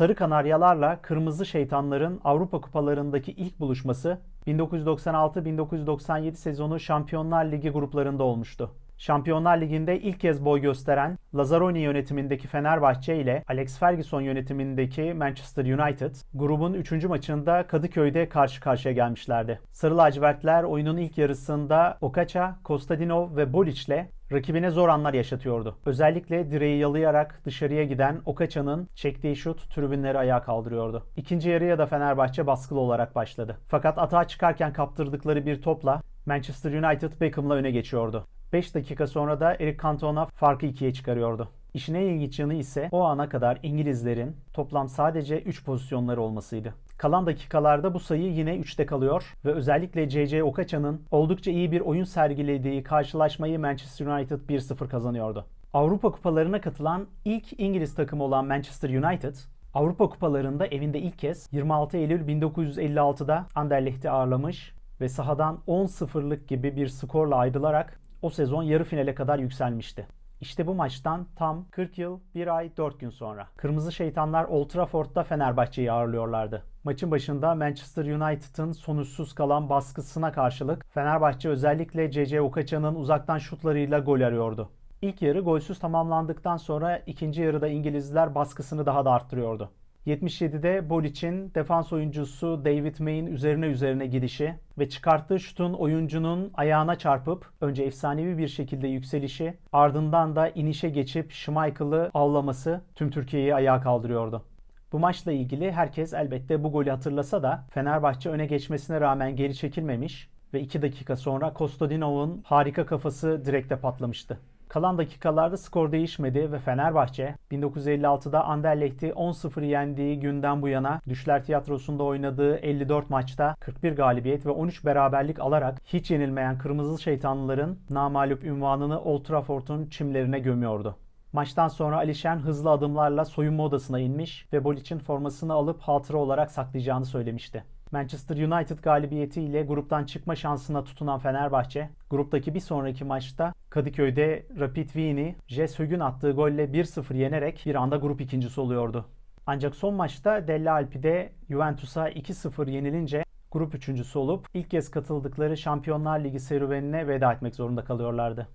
Sarı Kanaryalarla Kırmızı Şeytanların Avrupa Kupalarındaki ilk buluşması 1996-1997 sezonu Şampiyonlar Ligi gruplarında olmuştu. Şampiyonlar Ligi'nde ilk kez boy gösteren Lazzaroni yönetimindeki Fenerbahçe ile Alex Ferguson yönetimindeki Manchester United grubun 3. maçında Kadıköy'de karşı karşıya gelmişlerdi. Sarı lacivertler oyunun ilk yarısında Okaça, Kostadinov ve Bolic ile rakibine zor anlar yaşatıyordu. Özellikle direği yalayarak dışarıya giden Okaça'nın çektiği şut tribünleri ayağa kaldırıyordu. İkinci yarıya da Fenerbahçe baskılı olarak başladı. Fakat atağa çıkarken kaptırdıkları bir topla Manchester United Beckham'la öne geçiyordu. 5 dakika sonra da Eric Cantona farkı ikiye çıkarıyordu. İşin en ilginç yanı ise o ana kadar İngilizlerin toplam sadece 3 pozisyonları olmasıydı. Kalan dakikalarda bu sayı yine 3'te kalıyor ve özellikle C.C. Okaça'nın oldukça iyi bir oyun sergilediği karşılaşmayı Manchester United 1-0 kazanıyordu. Avrupa kupalarına katılan ilk İngiliz takımı olan Manchester United, Avrupa kupalarında evinde ilk kez 26 Eylül 1956'da Anderlecht'i ağırlamış ve sahadan 10-0'lık gibi bir skorla ayrılarak o sezon yarı finale kadar yükselmişti. İşte bu maçtan tam 40 yıl, 1 ay, 4 gün sonra. Kırmızı Şeytanlar Old Trafford'da Fenerbahçe'yi ağırlıyorlardı. Maçın başında Manchester United'ın sonuçsuz kalan baskısına karşılık Fenerbahçe özellikle C.C. Okaça'nın uzaktan şutlarıyla gol arıyordu. İlk yarı golsüz tamamlandıktan sonra ikinci yarıda İngilizler baskısını daha da arttırıyordu. 77'de Bolic'in defans oyuncusu David May'in üzerine üzerine gidişi ve çıkarttığı şutun oyuncunun ayağına çarpıp önce efsanevi bir şekilde yükselişi ardından da inişe geçip Schmeichel'ı avlaması tüm Türkiye'yi ayağa kaldırıyordu. Bu maçla ilgili herkes elbette bu golü hatırlasa da Fenerbahçe öne geçmesine rağmen geri çekilmemiş ve 2 dakika sonra Kostadinov'un harika kafası direkte patlamıştı. Kalan dakikalarda skor değişmedi ve Fenerbahçe 1956'da Anderlecht'i 10-0 yendiği günden bu yana Düşler Tiyatrosu'nda oynadığı 54 maçta 41 galibiyet ve 13 beraberlik alarak hiç yenilmeyen Kırmızı Şeytanlıların namalup ünvanını Old Trafford'un çimlerine gömüyordu. Maçtan sonra Alişen hızlı adımlarla soyunma odasına inmiş ve Bolic'in formasını alıp hatıra olarak saklayacağını söylemişti. Manchester United galibiyetiyle gruptan çıkma şansına tutunan Fenerbahçe, gruptaki bir sonraki maçta Kadıköy'de Rapid Wien'i Jes Hügün attığı golle 1-0 yenerek bir anda grup ikincisi oluyordu. Ancak son maçta Delle Alpi'de Juventus'a 2-0 yenilince grup üçüncüsü olup ilk kez katıldıkları Şampiyonlar Ligi serüvenine veda etmek zorunda kalıyorlardı.